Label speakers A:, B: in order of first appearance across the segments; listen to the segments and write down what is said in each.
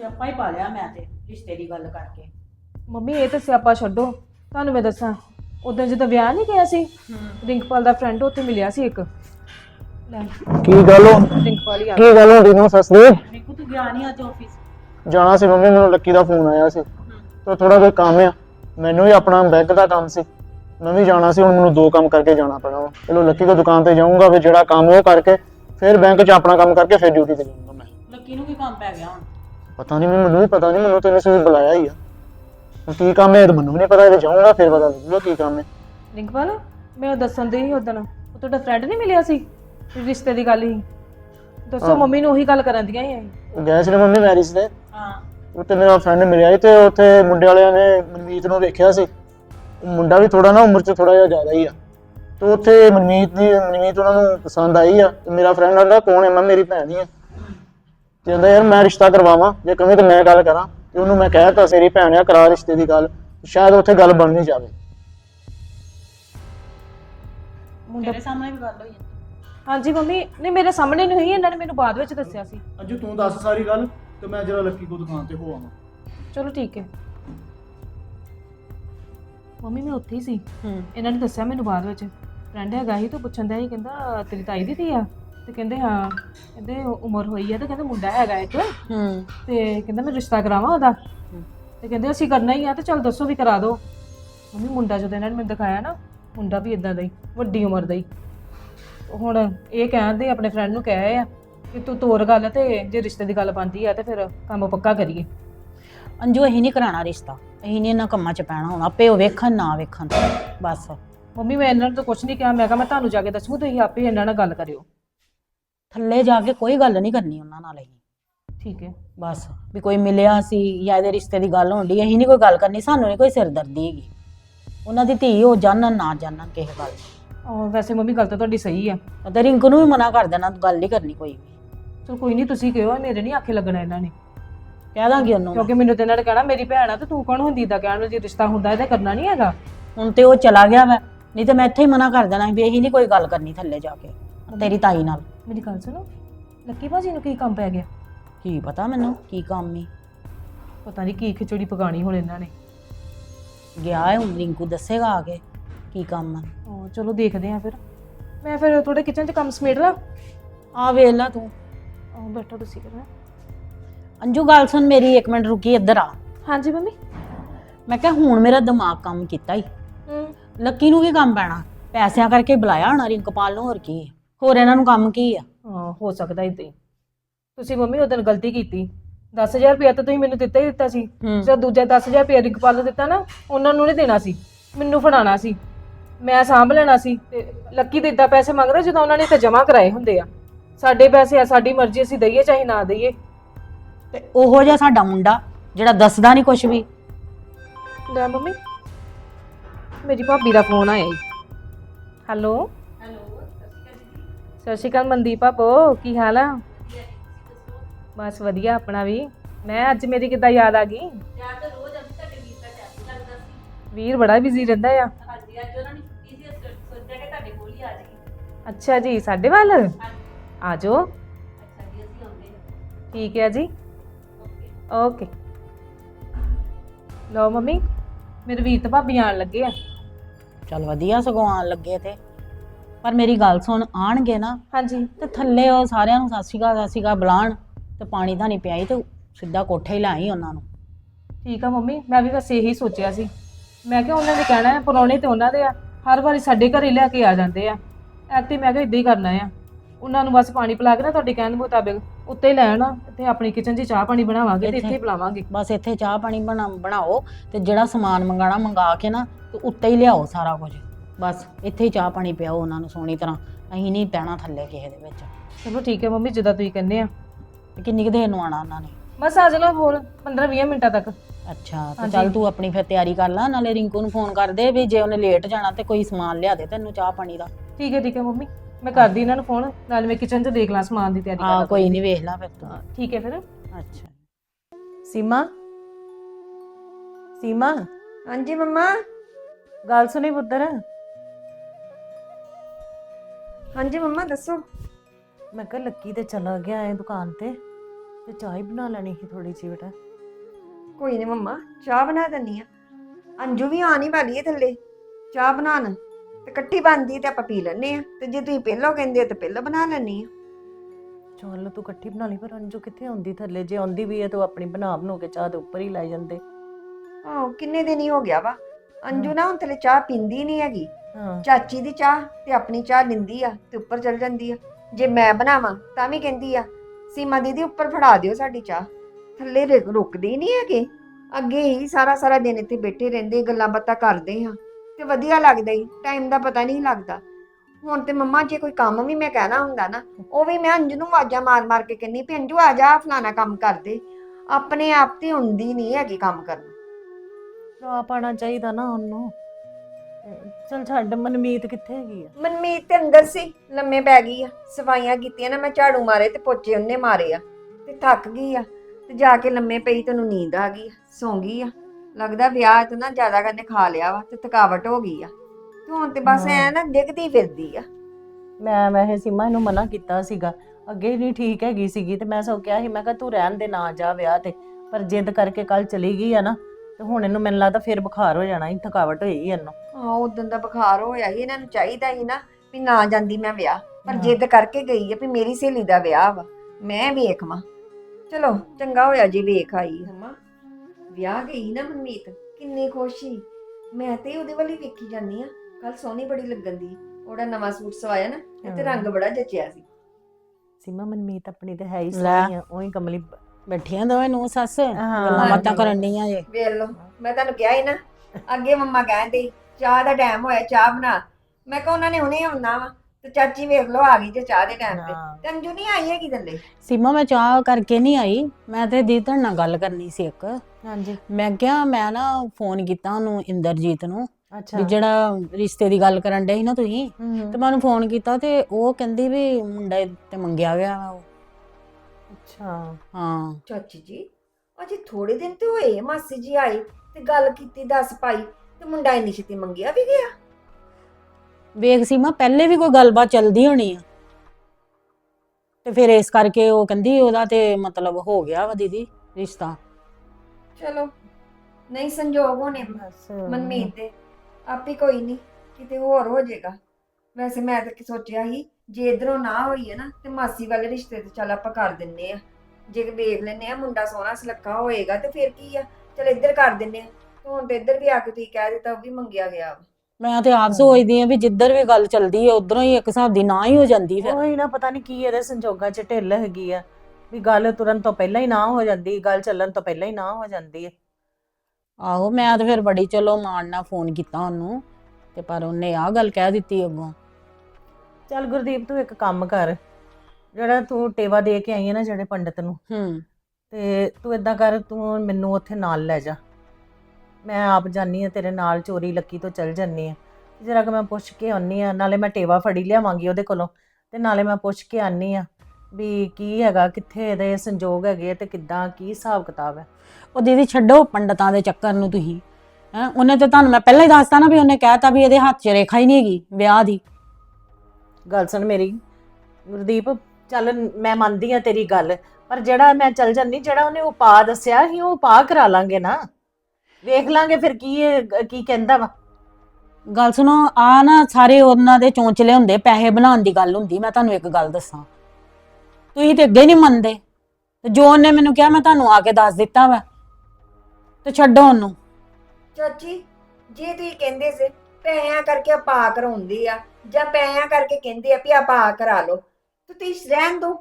A: ਸਿਆਪਾ ਹੀ ਪਾ ਲਿਆ ਮੈਂ ਤੇ ਰਿਸ਼ਤੇ ਦੀ ਗੱਲ ਕਰਕੇ।
B: ਮੰਮੀ ਇਹ ਤਾਂ ਸਿਆਪਾ ਛੱਡੋ। ਤੁਹਾਨੂੰ ਮੈਂ ਦੱਸਾਂ ਉਦੋਂ ਜਦੋਂ ਵਿਆਹ ਨਹੀਂ ਗਿਆ ਸੀ ਰਿੰਕਪਾਲ ਦਾ ਫਰੈਂਡ ਉੱਥੇ ਮਿਲਿਆ ਸੀ ਇੱਕ। ਲੈ।
C: ਕੀ ਗੱਲ ਹੋ?
B: ਰਿੰਕਪਾਲ ਹੀ ਆ
C: ਕੀ ਗੱਲ ਹੋਣੀ ਨੂੰ ਸੱਸ ਦੇ?
A: ਰਿੰਕੂ ਤੂੰ ਗਿਆ ਨਹੀਂ ਅੱਜ ਆਫਿਸ
C: ਜਾਣਾ ਸੀ ਮੰਮੀ ਮੈਨੂੰ ਲੱਕੀ ਦਾ ਫੋਨ ਆਇਆ ਸੀ। ਤੇ ਥੋੜਾ ਕੋਈ ਕੰਮ ਆ। ਮੈਨੂੰ ਵੀ ਆਪਣਾ ਬੈਂਕ ਦਾ ਕੰਮ ਸੀ। ਮੈਂ ਵੀ ਜਾਣਾ ਸੀ ਹੁਣ ਮੈਨੂੰ ਦੋ ਕੰਮ ਕਰਕੇ ਜਾਣਾ ਪੈਣਾ ਵਾ। ਚਲੋ ਲੱਕੀ ਦੀ ਦੁਕਾਨ ਤੇ ਜਾਊਂਗਾ ਫਿਰ ਜਿਹੜਾ ਕੰਮ ਉਹ ਕਰਕੇ ਫਿਰ ਬੈਂਕ 'ਚ ਆਪਣਾ ਕੰਮ ਕਰਕੇ ਫਿਰ ਡਿਊਟੀ ਤੇ ਜਾਊਂਗਾ ਮੈਂ।
A: ਲੱਕੀ ਨੂੰ ਕੀ ਕੰਮ ਪੈ ਗਿਆ ਹੁਣ।
C: ਪਤਾ ਨਹੀਂ ਮੈਨੂੰ ਵੀ ਪਤਾ ਨਹੀਂ ਮੈਨੂੰ ਤੈਨੂੰ ਸਿਰ ਬੁਲਾਇਆ ਹੀ ਆ। ਹੁਣ ਕੀ ਕੰਮ ਹੈ ਇਹ ਤਾਂ ਮੈਨੂੰ ਵੀ ਨਹੀਂ ਪਤਾ ਇਹ ਜਾਊਂਗਾ ਫਿਰ ਪਤਾ ਲੱਗੂਗਾ ਕੀ ਕੰਮ ਹੈ।
B: ਰਿੰਕਪਾਲ ਮੈਂ ਉਹ ਦੱਸਣ ਦੀ ਸੀ ਉਦੋਂ ਉਹ ਤੁਹਾਡਾ ਫਰੈਂਡ ਨਹੀਂ ਮਿਲਿਆ ਸੀ ਰਿਸ਼ਤੇ ਦੀ ਗੱਲ ਹੀ। ਦੱਸੋ ਮੰਮੀ ਨੂੰ ਉਹੀ ਗੱਲ ਕਰਨ ਦੀਆਂ ਹੀ
C: ਗਏ ਸੀ ਨਾ ਮੰਮੀ ਮੈਰਿਜ ਤੇ?
A: ਹਾਂ।
C: ਉੱਥੇ ਮੇਰਾ ਫਰੈਂਡ ਮਿਲਿਆ ਸੀ ਤੇ ਉੱਥੇ ਮੁੰਡੇ ਵਾਲਿਆਂ ਨੇ ਮਨਮੀਤ ਨੂੰ ਵੇਖਿਆ ਸੀ। ਉਹ ਮੁੰਡਾ ਵੀ ਥੋੜਾ ਨਾ ਉਮਰ 'ਚ ਥੋੜਾ ਜਿਹਾ ਜ਼ਿਆਦਾ ਹੀ ਆ। ਤੇ ਉੱਥੇ ਮਨਮੀਤ ਦੀ ਮਨਮੀਤ ਉਹਨਾਂ ਨੂੰ ਪਸੰਦ ਆਈ ਆ। ਤੇ ਮੇਰਾ ਫਰੈਂਡ ਕਹਿੰਦਾ ਕੌਣ ਹੈ? ਮੈਂ ਮੇਰੀ ਭੈਣ ਹੀ ਆ। ਕਹਿੰਦਾ ਯਾਰ ਮੈਂ ਰਿਸ਼ਤਾ ਕਰਵਾਵਾਂ ਜੇ ਕਵੇਂ ਤਾਂ ਮੈਂ ਗੱਲ ਕਰਾਂ ਤੇ ਉਹਨੂੰ ਮੈਂ ਕਹਿਤਾ ਤੇਰੀ ਭੈਣ ਆ ਕਰਾ ਰਿਸ਼ਤੇ ਦੀ ਗੱਲ ਸ਼ਾਇਦ ਉੱਥੇ ਗੱਲ ਬਣ ਨਹੀਂ ਜਾਵੇ।
B: ਮੁੰਡਾ
A: ਸਾਹਮਣੇ ਵੀ ਗੱਲ ਹੋਈ ਹੈ।
B: ਹਾਂਜੀ ਮੰਮੀ ਨਹੀਂ ਮੇਰੇ ਸਾਹਮਣੇ ਨਹੀਂ ਹੋਈ ਇਹਨਾਂ ਨੇ ਮੈਨੂੰ ਬਾਅਦ ਵਿੱਚ ਦੱਸਿਆ ਸੀ।
D: ਅੰਜੂ ਤੂੰ ਦੱਸ ਸਾਰੀ ਗੱਲ ਤੇ ਮੈਂ ਜਰਾ ਲੱਕੀ ਕੋ ਦੁਕਾਨ ਤੇ ਹੋ ਆਵਾਂ।
B: ਚਲੋ ਠੀਕ ਹੈ। ਮੰਮੀ ਮੈਂ ਉੱਥੇ ਹੀ ਸੀ।
A: ਹੂੰ।
B: ਇਹਨਾਂ ਨੇ ਦੱਸਿਆ ਮੈਨੂੰ ਬਾਅਦ ਵਿੱਚ। ਫਰੈਂਡ ਹੈਗਾ ਸੀ ਤਾਂ ਪੁੱਛਣ ਦਾ ਸੀ ਕਹਿੰਦਾ ਤੇਰੀ ਤਾਈ ਦੀ ਧੀ ਆ। ਤੇ ਕਹਿੰਦੇ ਹਾਂ ਕਹਿੰਦੇ ਉਮਰ ਹੋਈ ਆ ਤੇ ਕਹਿੰਦੇ ਮੁੰਡਾ ਹੈਗਾ ਇੱਕ
A: ਹੂੰ।
B: ਤੇ ਕਹਿੰਦਾ ਮੈਂ ਰਿਸ਼ਤਾ ਕਰਾਵਾਂ ਉਹਦਾ। ਤੇ ਕਹਿੰਦੇ ਅਸੀਂ ਕਰਨਾ ਹੀ ਆ ਤੇ ਚਲ ਦੱਸੋ ਵੀ ਕਰਾ ਦਿਓ ਮੰਮੀ ਮੁੰਡਾ ਜਦੋਂ ਇਹਨਾਂ ਨੇ ਮੈਨੂੰ ਦਿਖਾਇਆ ਨਾ ਮੁੰਡਾ ਵੀ ਇਦਾਂ ਦਾ ਹੀ ਵੱਡੀ ਉਮਰ ਦਾ ਹੀ। ਹੁਣ ਇਹ ਕਹਿੰਦੇ ਆਪਣੇ ਫਰੈਂਡ ਨੂੰ ਕਹਿ ਆ ਕਿ ਤੂੰ ਤੋਰ ਗੱਲ ਤੇ ਜੇ ਰਿਸ਼ਤੇ ਦੀ ਗੱਲ ਬਣਦੀ ਆ ਤੇ ਫਿਰ ਕੰਮ ਪੱਕਾ ਕਰੀਏ।
A: ਅੰਜੂ ਅਸੀਂ ਨਹੀਂ ਕਰਾਣਾ ਰਿਸ਼ਤਾ। ਅਸੀਂ ਨਹੀਂ ਇਹਨਾਂ ਕੰਮਾਂ 'ਚ ਪੈਣਾ ਹੁਣ। ਆਪੇ ਉਹ ਵੇਖਣ ਨਾ ਵੇਖਣ। ਬਸ।
B: ਮੰਮੀ ਮੈਂ ਇਹਨਾਂ ਨੂੰ ਤਾਂ ਕੁਝ ਨਹੀਂ ਕਿਹਾ। ਮੈਂ ਕਿਹਾ ਮੈਂ ਤੁਹਾਨੂੰ ਜਾ ਕੇ ਦੱਸੂ ਤੁਸੀਂ ਆਪੇ ਇਹਨਾਂ ਨਾਲ ਗੱਲ ਕਰਿਓ।
A: ਥੱਲੇ ਜਾ ਕੇ ਕੋਈ ਗੱਲ ਨਹੀਂ ਕਰਨੀ ਉਹਨਾਂ ਨਾਲ ਅਸੀਂ।
B: ਠੀਕ ਹੈ।
A: ਬਸ ਵੀ ਕੋਈ ਮਿਲਿਆ ਸੀ ਜਾਂ ਇਹਦੇ ਰਿਸ਼ਤੇ ਦੀ ਗੱਲ ਡਈ ਅਸੀਂ ਨਹੀਂ ਕੋਈ ਗੱਲ ਕਰਨੀ ਸਾਨੂੰ ਨਹੀਂ ਕੋਈ ਸਿਰਦਰਦੀ ਹੈਗੀ। ਉਹਨਾਂ ਦੀ ਧੀ ਉਹ ਜਾਣਨ ਨਾ ਜਾਣਨ ਕਿਸੇ ਗੱਲ।
B: ਔਰ ਵੈਸੇ ਮੰਮੀ ਗੱਲ ਤਾਂ ਤੁਹਾਡੀ ਸਹੀ ਆ
A: ਤੇ ਰਿੰਕੂ ਨੂੰ ਵੀ ਮਨਾ ਕਰ ਦੇਣਾ ਗੱਲ ਨਹੀਂ ਕਰਨੀ ਕੋਈ ਵੀ।
B: ਚਲ ਕੋਈ ਨਹੀਂ ਤੁਸੀਂ ਕਿਹੋ ਮੇਰੇ ਨਹੀਂ ਆਖੇ ਲੱਗਣਾ ਇਹਨਾਂ ਨੇ।
A: ਕਹਿ ਦਾਂਗੀ ਉਹਨੂੰ
B: ਕਿਉਂਕਿ ਮੈਨੂੰ ਤੇ ਇਹਨਾਂ ਨੇ ਕਹਿਣਾ ਮੇਰੀ ਭੈਣ ਆ ਤੇ ਤੂੰ ਕੌਣ ਹੁੰਦੀ ਦਾ? ਕਹਿਣ ਨੂੰ ਜੇ ਰਿਸ਼ਤਾ ਹੁੰਦਾ ਇਹਦਾ ਕਰਨਾ ਨਹੀਂ ਹੈਗਾ।
A: ਹੁਣ ਤੇ ਉਹ ਚਲਾ ਗਿਆ ਵਾ ਨਹੀਂ ਤੇ ਮੈਂ ਇੱਥੇ ਹੀ ਮਨਾ ਕਰ ਦੇਣਾ ਸੀ ਵੀ ਅਸੀਂ ਨਹੀਂ ਕੋਈ ਗੱਲ ਕਰਨੀ ਥੱਲੇ ਜਾ ਕੇ ਤੇਰੀ ਤਾਈ ਨਾਲ।
B: ਮੇਰੀ ਗੱਲ ਸੁਣੋ। ਲੱਕੀ ਭਾਜੀ ਨੂੰ ਕੀ ਕੰਮ ਪੈ ਗਿਆ?
A: ਕੀ ਪਤਾ ਮੈਨੂੰ ਕੀ ਕੰਮ ਈ?
B: ਪਤਾ ਨਹੀਂ ਕੀ ਖਿਚੜੀ ਪਕਾਣੀ ਹੁਣ ਇਹਨਾਂ ਨੇ।
A: ਗਿਆ ਹੈ ਹੁਣ ਰਿੰਕੂ ਦੱਸੇਗਾ ਆ ਕੇ ਕੀ ਕੰਮ ਆ।
B: ਉਹ ਚਲੋ ਦੇਖਦੇ ਆ ਫਿਰ। ਮੈਂ ਫਿਰ ਥੋੜੇ ਕਿਚਨ 'ਚ ਕੰਮ ਸਮੇਟ ਲਾਂ।
A: ਆ ਵੇਖ ਲੈ ਤੂੰ।
B: ਆਹ ਬੈਠੋ ਤੁਸੀਂ ਫਿਰ
A: ਅੰਜੂ ਗੱਲ ਸੁਣ ਮੇਰੀ 1 ਮਿੰਟ ਰੁਕੀ ਇੱਧਰ ਆ।
B: ਹਾਂਜੀ ਮੰਮੀ।
A: ਮੈਂ ਕਿਹਾ ਹੁਣ ਮੇਰਾ ਦਿਮਾਗ ਕੰਮ ਕੀਤਾ ਹੀ
B: ਹੂੰ।
A: ਲੱਕੀ ਨੂੰ ਕੀ ਕੰਮ ਪੈਣਾ? ਪੈਸਿਆਂ ਕਰਕੇ ਬੁਲਾਇਆ ਹੋਣਾ ਰਿੰਕਪਾਲ ਨੂੰ ਹੋਰ ਕੀ? ਹੋਰ ਇਹਨਾਂ ਨੂੰ ਕੰਮ ਕੀ ਆ?
B: ਹਾਂ ਹੋ ਸਕਦਾ ਇਦਾਂ ਹੀ। ਤੁਸੀਂ ਮੰਮੀ ਉਹ ਦਿਨ ਗਲਤੀ ਕੀਤੀ। 10000 ਰੁਪਇਆ ਤਾਂ ਤੁਸੀਂ ਮੈਨੂੰ ਦਿੱਤਾ ਹੀ ਦਿੱਤਾ ਸੀ।
A: ਹੂੰ।
B: ਜਦ ਦੂਜਾ 10000 ਰੁਪਇਆ ਰਿੰਕਪਾਲ ਨੂੰ ਦਿੱਤਾ ਨਾ ਉਹਨਾਂ ਨੂੰ ਨਹੀਂ ਦੇਣਾ ਸੀ। ਮੈਨੂੰ ਫੜਾਣਾ ਸੀ। ਮੈਂ ਸਾਂਭ ਲੈਣਾ ਸੀ ਤੇ ਲੱਕੀ ਦੇ ਇਦਾਂ ਪੈਸੇ ਮੰਗ ਰਿਹਾ ਜਦੋਂ ਉਹਨਾਂ ਨੇ ਤਾਂ ਜਮ੍ਹਾਂ ਕਰਾਏ ਹੁੰਦੇ ਆ। ਸਾਡੇ ਪੈਸੇ ਆ ਸਾਡੀ ਮਰਜ਼ੀ ਅਸੀਂ ਦਈਏ ਚਾਹੇ ਨਾ ਦਈਏ।
A: ਤੇ ਉਹੋ ਜਿਹਾ ਸਾਡਾ ਮੁੰਡਾ ਜਿਹੜਾ ਦੱਸਦਾ ਨਹੀਂ ਕੁਝ ਵੀ।
B: ਲੈ ਮੰਮੀ ਮੇਰੀ ਭਾਬੀ ਦਾ ਫੋਨ ਆਇਆ ਜੀ। Hello hello? ਸਤਿ ਸ਼੍ਰੀ ਅਕਾਲ ਮਨਦੀਪ ਆਪੋ ਕੀ ਹਾਲ ਆ? ਬਸ ਵਧੀਆ ਆਪਣਾ ਵੀ। ਮੈਂ ਅੱਜ ਮੇਰੀ ਕਿੱਦਾਂ ਯਾਦ ਆ ਗਈ? ਵੀਰ ਬੜਾ ਬਿਜ਼ੀ ਰਹਿੰਦਾ ਆ। ਅੱਛਾ ਜੀ ਸਾਡੇ ਵੱਲ? ਆ ਜਾਓ। ਠੀਕ ਹੈ ਜੀ। ਓਕੇ। ਲਓ ਮੰਮੀ ਮੇਰੇ ਵੀਰ ਤੇ ਭਾਬੀ ਆਣ ਲੱਗੇ ਆ।
A: ਚਲ ਵਧੀਆ ਸਗੋਂ ਆਣ ਲੱਗੇ ਤੇ ਪਰ ਮੇਰੀ ਗੱਲ ਸੁਣ ਆਣਗੇ ਨਾ
B: ਹਾਂਜੀ।
A: ਤੇ ਥੱਲੇ ਉਹ ਸਾਰਿਆਂ ਨੂੰ ਸਤਿ ਸ਼੍ਰੀ ਅਕਾਲ ਸਤਿ ਸ਼੍ਰੀ ਅਕਾਲ ਬੁਲਾਣ ਤੇ ਪਾਣੀ ਤਾਂ ਨਹੀਂ ਪਿਆਈ ਤੇ ਸਿੱਧਾ ਕੋਠੇ ਹੀ ਲਾਈ ਉਹਨਾਂ ਨੂੰ।
B: ਠੀਕ ਆ ਮੰਮੀ ਮੈਂ ਵੀ ਬਸ ਇਹੀ ਸੋਚਿਆ ਸੀ। ਮੈਂ ਕਿਹਾ ਉਹਨਾਂ ਨੇ ਕਹਿਣਾ ਹੈ ਪਰੌਣੇ ਤੇ ਉਹਨਾਂ ਦੇ ਆ ਹਰ ਵਾਰੀ ਸਾਡੇ ਘਰੇ ਲੈ ਕੇ ਆ ਜਾਂਦੇ ਆ। ਐਕਟੀ ਮੈਂ ਕਿਹਾ ਇਦਾਂ ਹੀ ਕਰਨਾ ਆ। ਉਹਨਾਂ ਨੂੰ ਬਸ ਪਾਣੀ ਪਿਲਾ ਕੇ ਨਾ ਤੁਹਾਡੇ ਕਹਿਣ ਦੇ ਮੁਤਾਬਿਕ ਉੱਤੇ ਹੀ ਲੈ ਆਉਣਾ ਤੇ ਆਪਣੀ ਕਿਚਨ 'ਚ ਚਾਹ ਪਾਣੀ ਬਣਾਵਾਂਗੇ ਤੇ
A: ਇੱਥੇ?
B: ਇੱਥੇ ਹੀ ਪਿਲਾਵਾਂਗੇ।
A: ਬਸ ਇੱਥੇ ਚਾਹ ਪਾਣੀ ਬਣਾ ਬਣਾਓ ਤੇ ਜਿਹੜਾ ਸਮਾਨ ਮੰਗਾਣਾ ਮੰਗਾ ਕੇ ਨਾ ਤੇ ਉੱਤੇ ਹੀ ਲਿਆਓ ਸਾਰਾ ਕੁਝ। ਬਸ ਇੱਥੇ ਹੀ ਚਾਹ ਪਾਣੀ ਪਿਆਓ ਉਹਨਾਂ ਨੂੰ ਸੋਹਣੀ ਤਰ੍ਹਾਂ। ਅਸੀਂ ਨਹੀਂ ਪੈਣਾ ਥੱਲੇ ਕਿਸੇ ਦੇ ਵਿੱਚ।
B: ਚਲੋ ਠੀਕ ਹੈ ਮੰਮੀ ਜਿੱਦਾਂ ਤੁਸੀਂ ਕਹਿੰਦੇ ਆ।
A: ਕਿੰਨੀ ਕੁ ਦੇਰ ਨੂੰ ਆਣਾ ਉਹਨਾਂ ਨੇ?
B: ਬਸ ਆ ਜਾਣਾ ਹੋਰ 15-20 ਮਿੰਟਾਂ ਤੱਕ।
A: ਅੱਛਾ ਤੇ
B: ਹਾਂਜੀ।
A: ਚੱਲ ਤੂੰ ਆਪਣੀ ਫਿਰ ਤਿਆਰੀ ਕਰ ਲੈ ਨਾਲੇ ਰਿੰਕੂ ਨੂੰ ਫੋਨ ਕਰ ਦੇ ਵੀ ਜੇ ਉਹਨੇ ਲੇਟ ਜਾਣਾ ਤੇ ਕੋਈ ਸਮਾਨ ਲਿਆ ਦੇ ਤੈਨੂੰ ਚਾਹ ਪਾਣੀ ਦਾ।
B: ਠੀਕ ਹੈ ਠੀਕ ਹੈ ਮੰਮੀ। ਮੈਂ ਕਰਦੀ ਇਹਨਾਂ ਨੂੰ ਫੋਨ ਨਾਲ ਮੈਂ ਕਿਚਨ 'ਚ ਦੇਖ ਲਾਂ ਸਮਾਨ ਦੀ ਤਿਆਰੀ
A: ਹਾਂ ਕੋਈ ਨਹੀਂ ਵੇਖ ਲੈ ਫਿਰ ਤੂੰ।
B: ਠੀਕ ਹੈ ਫਿਰ।
A: ਅੱਛਾ।
E: ਸੀਮਾ? ਸੀਮਾ?
F: ਹਾਂਜੀ ਮੰਮਾ।
E: ਗੱਲ ਸੁਣੀ ਪੁੱਤਰ।
F: ਹਾਂਜੀ ਮੰਮਾ ਦੱਸੋ?
E: ਮੈਂ ਕਿਹਾ ਲੱਕੀ ਤੇ ਚਲਾ ਗਿਆ ਹੈ ਦੁਕਾਨ ਤੇ ਤੇ ਚਾਹ ਹੀ ਬਣਾ ਲੈਣੀ ਸੀ ਥੋੜੀ ਜਿਹੀ ਬੇਟਾ।
F: ਕੋਈ ਨਹੀਂ ਮੰਮਾ ਚਾਹ ਬਣਾ ਦਿੰਨੀ ਆ। ਅੰਜੂ ਵੀ ਆਣੀ ਵਾਲੀ ਹੈ ਥੱਲੇ। ਚਾਹ ਬਣਾਉਣ ਤੇ ਇਕੱਠੀ ਬਣਦੀ ਤੇ ਆਪਾਂ ਪੀ ਲੈਣੇ ਆ। ਤੇ ਜੇ ਤੁਸੀਂ ਪਹਿਲਾਂ ਕਹਿੰਦੇ ਹੋ ਤੇ ਪਹਿਲਾਂ ਬਣਾ ਲੈਣੀ ਆ।
E: ਚੱਲ ਤੂੰ ਇਕੱਠੀ ਬਣਾ ਲਈ ਪਰ ਅੰਜੂ ਕਿੱਥੇ ਆਉਂਦੀ ਥੱਲੇ? ਜੇ ਆਉਂਦੀ ਵੀ ਹੈ ਤੂੰ ਆਪਣੀ ਬਣਾ ਬਣੋ ਕੇ ਚਾਹ ਦੇ ਉੱਪਰ ਹੀ ਲੈ ਜਾਂਦੇ।
F: ਆਹ ਕਿੰਨੇ ਦਿਨ ਹੀ ਹੋ ਗਿਆ ਵਾ। ਅੰਜੂ ਨਾ ਹੁਣ ਥੱਲੇ ਚਾਹ ਪੀਂਦੀ ਨਹੀਂ ਹੈਗੀ।
E: ਹਾਂ।
F: ਚਾਚੀ ਦੀ ਚਾਹ ਤੇ ਆਪਣੀ ਚਾਹ ਲਿੰਦੀ ਆ ਤੇ ਉੱਪਰ ਚਲ ਜਾਂਦੀ ਆ। ਜੇ ਮੈਂ ਬਣਾਵਾਂ ਤਾਂ ਵੀ ਕਹਿੰਦੀ ਆ ਸੀਮਾ ਦੀਦੀ ਉੱਪਰ ਫੜਾ ਦਿਓ ਸਾਡੀ ਚਾਹ। ਥੱਲੇ ਰੁਕ- ਰੁਕਦੇ ਨਹੀਂ ਹੈਗੇ। ਅੱਗੇ ਹੀ ਸਾਰਾ ਸਾਰਾ ਦਿਨ ਇੱਥੇ ਬੈਠੇ ਰਹਿੰਦੇ ਗੱਲਾਂ ਬਾਤਾਂ ਕਰਦੇ ਹਾਂ ਤੇ ਵਧੀਆ ਲੱਗਦਾ ਹੀ ਟਾਈਮ ਦਾ ਪਤਾ ਨਹੀਂ ਲੱਗਦਾ। ਹੁਣ ਤੇ ਮੰਮਾ ਜੇ ਕੋਈ ਕੰਮ ਵੀ ਮੈਂ ਕਹਿਣਾ ਹੁੰਦਾ ਨਾ ਉਹ ਵੀ ਮੈਂ ਅੰਜੂ ਨੂੰ ਆਵਾਜ਼ਾਂ ਮਾਰ ਮਾਰ ਕੇ ਕਹਿੰਨੀ ਵੀ ਅੰਜੂ ਆ ਜਾ ਫਲਾਣਾ ਕੰਮ ਕਰਦੇ। ਆਪਣੇ ਆਪ ਤੇ ਹੁੰਦੀ ਨਹੀਂ ਹੈਗੀ ਕੰਮ ਕਰਨਾ।
E: ਭਰਾ ਪਾਣਾ ਚਾਹੀਦਾ ਨਾ ਉਹਨੂੰ। ਚਲ ਛੱਡ ਮਨਮੀਤ ਕਿੱਥੇ ਹੈਗੀ ਆ?
F: ਮਨਮੀਤ ਤੇ ਅੰਦਰ ਸੀ ਲੰਮੇ ਪੈ ਗਈ ਆ। ਸਫਾਈਆਂ ਕੀਤੀਆਂ ਨਾ ਮੈਂ ਝਾੜੂ ਮਾਰੇ ਤੇ ਪੋਚੇ ਉਹਨੇ ਮਾਰੇ ਆ। ਤੇ ਥੱਕ ਗਈ ਆ ਤੇ ਜਾ ਕੇ ਲੰਮੇ ਪਈ ਤੈਨੂੰ ਨੀਂਦ ਆ ਗਈ ਸੌਂ ਗਈ ਆ। ਲੱਗਦਾ ਵਿਆਹ ਤੇ ਨਾ ਜ਼ਿਆਦਾ ਕਰਨੇ ਖਾ ਲਿਆ ਵਾ ਤੇ ਥਕਾਵਟ ਹੋ ਗਈ ਆ। ਤੇ ਹੁਣ ਤੇ ਬਸ ਐ ਨਾ ਡਿੱਗਦੀ ਫਿਰਦੀ ਆ।
E: ਮੈਂ ਵੈਸੇ ਸੀਮਾ ਇਹਨੂੰ ਮਨਾ ਕੀਤਾ ਸੀਗਾ। ਅੱਗੇ ਨਹੀਂ ਠੀਕ ਹੈਗੀ ਸੀਗੀ ਤੇ ਮੈਂ ਸੋ ਕਿਹਾ ਸੀ ਮੈਂ ਕਿਹਾ ਤੂੰ ਰਹਿਣ ਦੇ ਨਾ ਜਾ ਵਿਆਹ ਤੇ। ਪਰ ਜਿੱਦ ਕਰਕੇ ਕੱਲ ਚਲੀ ਗਈ ਆ ਨਾ ਤੇ ਹੁਣ ਇਹਨੂੰ ਮੈਨੂੰ ਲੱਗਦਾ ਫੇਰ ਬੁਖਾਰ ਹੋ ਜਾਣਾ ਹੀ ਥਕਾਵਟ ਹੋਈ ਇਹਨੂੰ।
F: ਹਾਂ ਉਦੋਂ ਦਾ ਬੁਖਾਰ ਹੋਇਆ ਸੀ ਇਹਨਾਂ ਨੂੰ ਚਾਹੀਦਾ ਸੀ ਨਾ ਵੀ ਨਾ ਜਾਂਦੀ ਮੈਂ ਵਿਆਹ। ਪਰ
E: ਹਾਂ।
F: ਜਿੱਦ ਕਰਕੇ ਗਈ ਆ ਵੀ ਮੇਰੀ ਸਹੇਲੀ ਦਾ ਵਿਆਹ ਵਾ ਮੈਂ ਵੇਖਵਾਂ। ਚਲੋ ਚੰਗਾ ਹੋਇਆ ਜੀ ਵੇਖ ਆਈ ਹਮਾ ਵਿਆਹ ਗਈ ਨਾ ਮਨਮੀਤ ਕਿੰਨੀ ਖੁਸ਼ ਸੀ। ਮੈਂ ਤੇ ਉਹਦੇ ਵੱਲ ਹੀ ਵੇਖੀ ਜਾਂਦੀ ਆ ਕੱਲ ਸੋਹਣੀ ਬੜੀ ਲੱਗਣ ਦੀ। ਉਹਦਾ ਨਵਾਂ ਸੂਟ ਸਵਾਇਆ ਨਾ ਤੇ
E: ਹਾਂ।
F: ਰੰਗ ਬੜਾ ਜਚਿਆ ਸੀ।
E: ਸੀਮਾ ਮਨਮੀਤ ਆਪਣੀ ਤੇ ਹੈ ਹੀ। ਸੋਹਣੀ ਆ ਉਹੀ ਕਮਲੀ
A: ਬੈਠੀਆਂ ਦੋਵੇਂ ਨੂੰ ਸੱਸ
E: ਹਾਂ।
A: ਗੱਲਾਂ ਬਾਤਾਂ ਕਰਨ ਡੀਆਂ ਜੇ।
F: ਵੇਖ ਲਓ ਮੈਂ ਤੁਹਾਨੂੰ ਕਿਹਾ ਸੀ ਨਾ ਅੱਗੇ ਮੰਮਾ ਕਹਿੰਦੇ ਚਾਹ ਦਾ ਟਾਈਮ ਹੋਇਆ ਚਾਹ ਬਣਾ। ਮੈਂ ਕਿਹਾ ਉਹਨਾਂ ਨੇ ਹੁਣੇ ਆਉਣਾ ਵਾ ਤੇ ਚਾਚੀ ਵੇਖ ਲਓ ਆ ਗਈ ਜੇ ਚਾਹ ਦੇ ਟਾਈਮ ਤੇ।
E: ਹਾਂ।
F: ਤੇ ਅੰਜੂ ਨਹੀਂ ਆਈ ਹੈਗੀ ਥੱਲੇ?
A: ਸੀਮਾ ਮੈਂ ਚਾਹ ਕਰਕੇ ਨਹੀਂ ਆਈ। ਮੈਂ ਤੇ ਦੀ ਤੁਹਾਡੇ ਨਾਲ ਗੱਲ ਕਰਨੀ ਸੀ ਇੱਕ।
E: ਹਾਂਜੀ।
A: ਮੈਂ ਕਿਹਾ ਮੈਂ ਨਾ ਫੋਨ ਕੀਤਾ ਉਹਨੂੰ ਇੰਦਰਜੀਤ ਨੂੰ
E: ਅੱਛਾ।
A: ਵੀ ਜਿਹੜਾ ਰਿਸ਼ਤੇ ਦੀ ਗੱਲ ਕਰਨ ਡੇ ਸੀ ਨਾ ਤੁਸੀਂ ਤੇ ਮੈਂ ਉਹਨੂੰ ਫੋਨ ਕੀਤਾ ਤੇ ਉਹ ਕਹਿੰਦੀ ਵੀ ਮੁੰਡਾ ਤੇ ਮੰਗਿਆ ਗਿਆ ਵਾ ਉਹ।
E: ਅੱਛਾ
A: ਹਾਂ।
F: ਚਾਚੀ ਜੀ ਅਜੇ ਥੋੜੇ ਦਿਨ ਤੇ ਹੋਏ ਮਾਸੀ ਜੀ ਆਏ ਤੇ ਗੱਲ ਕੀਤੀ ਦੱਸ ਪਾਈ ਤੇ ਮੁੰਡਾ ਇੰਨੀ ਛੇਤੀ ਮੰਗਿਆ ਵੀ ਗਿਆ?
A: ਵੇਖ ਸੀਮਾ ਪਹਿਲੇ ਵੀ ਕੋਈ ਗੱਲਬਾਤ ਚੱਲਦੀ ਹੋਣੀ ਆ। ਤੇ ਫਿਰ ਇਸ ਕਰਕੇ ਉਹ ਕਹਿੰਦੀ ਉਹਦਾ ਤੇ ਮਤਲਬ ਹੋ ਗਿਆ ਵਾ ਦੀਦੀ ਰਿਸ਼ਤਾ।
F: ਚਲੋ ਨਹੀਂ ਸੰਜੋਗ ਹੋਣੇ
E: ਬਸ
F: ਮਨਮੀਤ ਦੇ। ਆਪੇ ਕੋਈ ਨਹੀਂ ਕਿਤੇ ਹੋਰ ਹੋ ਜਾਏਗਾ। ਵੈਸੇ ਮੈਂ ਤਾਂ ਕੀ ਸੋਚਿਆ ਸੀ ਜੇ ਇਧਰੋਂ ਨਾ ਹੋਈ ਹੈ ਨਾ ਤੇ ਮਾਸੀ ਵਾਲੇ ਰਿਸ਼ਤੇ ਤੇ ਚੱਲ ਆਪਾਂ ਕਰ ਦਿੰਨੇ ਆ। ਜੇ ਵੇਖ ਲੈਨੇ ਆ ਮੁੰਡਾ ਸੋਹਣਾ ਸੁਲੱਖਾ ਹੋਏਗਾ ਤੇ ਫਿਰ ਕੀ ਆ? ਚਲ ਇੱਧਰ ਕਰ ਦਿੰਨੇ ਆ ਤੇ ਹੁਣ ਤੇ ਇੱਧਰ ਵੀ ਆ ਕੇ ਤੁਸੀਂ ਕਹਿ ਦਿੱਤਾ ਉਹ ਵੀ ਮੰਗਿਆ ਗਿਆ ਵਾ।
A: ਮੈਂ ਤੇ ਆਪ ਸੋਚਦੀ ਆ ਵੀ ਜਿੱਧਰ ਵੀ ਗੱਲ ਚੱਲਦੀ ਹੈ ਉਧਰੋਂ ਹੀ ਇੱਕ ਹਿਸਾਬ ਦੀ ਨਾ ਹੀ ਹੋ ਜਾਂਦੀ ਫਿਰ।
E: ਉਹੀ ਨਾ ਪਤਾ ਨਹੀਂ ਕੀ ਇਹਦੇ ਸੰਜੋਗਾਂ 'ਚ ਢਿੱਲ ਹੈਗੀ ਆ। ਵੀ ਗੱਲ ਤੁਰਨ ਤੋਂ ਪਹਿਲਾਂ ਹੀ ਨਾ ਹੋ ਜਾਂਦੀ ਗੱਲ ਚੱਲਣ ਤੋਂ ਪਹਿਲਾਂ ਹੀ ਨਾ ਹੋ ਜਾਂਦੀ ਹੈ
A: ਆਹੋ ਮੈਂ ਤਾਂ ਫਿਰ ਬੜੀ ਚਲੋ ਮਾਣ ਨਾਲ ਫੋਨ ਕੀਤਾ ਉਹਨੂੰ ਤੇ ਪਰ ਉਹਨੇ ਆ ਗੱਲ ਕਹਿ ਦਿੱਤੀ ਅੱਗੋਂ।
E: ਚੱਲ ਗੁਰਦੀਪ ਤੂੰ ਇੱਕ ਕੰਮ ਕਰ। ਜਿਹੜਾ ਤੂੰ ਟੇਵਾ ਦੇ ਕੇ ਆਈ ਹੈ ਨਾ ਜਿਹੜੇ ਪੰਡਤ ਨੂੰ
A: ਹੂੰ।
E: ਤੇ ਤੂੰ ਇਦਾਂ ਕਰ ਤੂੰ ਮੈਨੂੰ ਉੱਥੇ ਨਾਲ ਲੈ ਜਾ। ਮੈਂ ਆਪ ਜਾਨੀ ਆ ਤੇਰੇ ਨਾਲ ਚੋਰੀ ਲੱਕੀ ਤੋਂ ਚੱਲ ਜਾਨੀ ਆ। ਜਰਾ ਕਿ ਮੈਂ ਪੁੱਛ ਕੇ ਆਉਣੀ ਆ ਨਾਲੇ ਮੈਂ ਟੇਵਾ ਫੜੀ ਲਿਆਵਾਂਗੀ ਉਹਦੇ ਕੋਲੋਂ ਤੇ ਨਾਲੇ ਮੈਂ ਪੁੱਛ ਕੇ ਆਨੀ ਆ ਵੀ ਕੀ ਹੈਗਾ ਕਿੱਥੇ ਇਹਦੇ ਸੰਜੋਗ ਹੈਗੇ ਤੇ ਕਿੱਦਾਂ ਕੀ ਹਿਸਾਬ ਕਿਤਾਬ ਹੈ।
A: ਉਹ ਦੀਦੀ ਛੱਡੋ ਪੰਡਤਾਂ ਦੇ ਚੱਕਰ ਨੂੰ ਤੁਸੀਂ ਹੈ ਉਹਨੇ ਤੇ ਤੁਹਾਨੂੰ ਮੈਂ ਪਹਿਲਾਂ ਹੀ ਦੱਸਤਾ ਨਾ ਵੀ ਉਹਨੇ ਕਹਿਤਾ ਵੀ ਇਹਦੇ ਹੱਥ 'ਚ ਰੇਖਾ ਹੀ ਨਹੀਂ ਹੈਗੀ ਵਿਆਹ ਦੀ।
E: ਗੱਲ ਸੁਣ ਮੇਰੀ ਗੁਰਦੀਪ ਚੱਲ ਮੈਂ ਮੰਨਦੀ ਆ ਤੇਰੀ ਗੱਲ ਪਰ ਜਿਹੜਾ ਮੈਂ ਚੱਲ ਜਾਂਦੀ ਜਿਹੜਾ ਉਹਨੇ ਉਪਾਅ ਦੱਸਿਆ ਸੀ ਉਹ ਉਪਾਅ ਕਰਾ ਲਾਂਗੇ ਨਾ। ਵੇਖ ਲਾਂਗੇ ਫਿਰ ਕੀ ਇਹ- ਕੀ ਕਹਿੰਦਾ ਵਾ।
A: ਗੱਲ ਸੁਣੋ ਆ ਨਾ ਸਾਰੇ ਉਹਨਾਂ ਦੇ ਚੌਂਚਲੇ ਹੁੰਦੇ ਪੈਸੇ ਬਣਾਉਣ ਦੀ ਗੱਲ ਹੁੰਦੀ ਮੈਂ ਤੁਹਾਨੂੰ ਇੱਕ ਗੱਲ ਦੱਸਾਂ। ਤੁਸੀਂ ਤੇ ਅੱਗੇ ਨਹੀਂ ਮੰਨਦੇ। ਤੇ ਜੋ ਉਹਨੇ ਮੈਨੂੰ ਕਿਹਾ ਮੈਂ ਤੁਹਾਨੂੰ ਆ ਕੇ ਦੱਸ ਦਿੱਤਾ ਵਾ। ਤੇ ਛੱਡੋ ਉਹਨੂੰ।
F: ਚਾਚੀ ਜੇ ਤੁਸੀਂ ਕਹਿੰਦੇ ਸੀ ਪੈਸਿਆਂ ਕਰਕੇ ਪਾ ਕਰਾਉਂਦੇ ਆ ਜਾਂ ਪੈਸਿਆਂ ਕਰਕੇ ਕਹਿੰਦੇ ਆ ਵੀ ਆ ਪਾ ਕਰਾ ਲਓ ਤੇ ਤੁਸੀਂ ਰਹਿਣ ਦੋ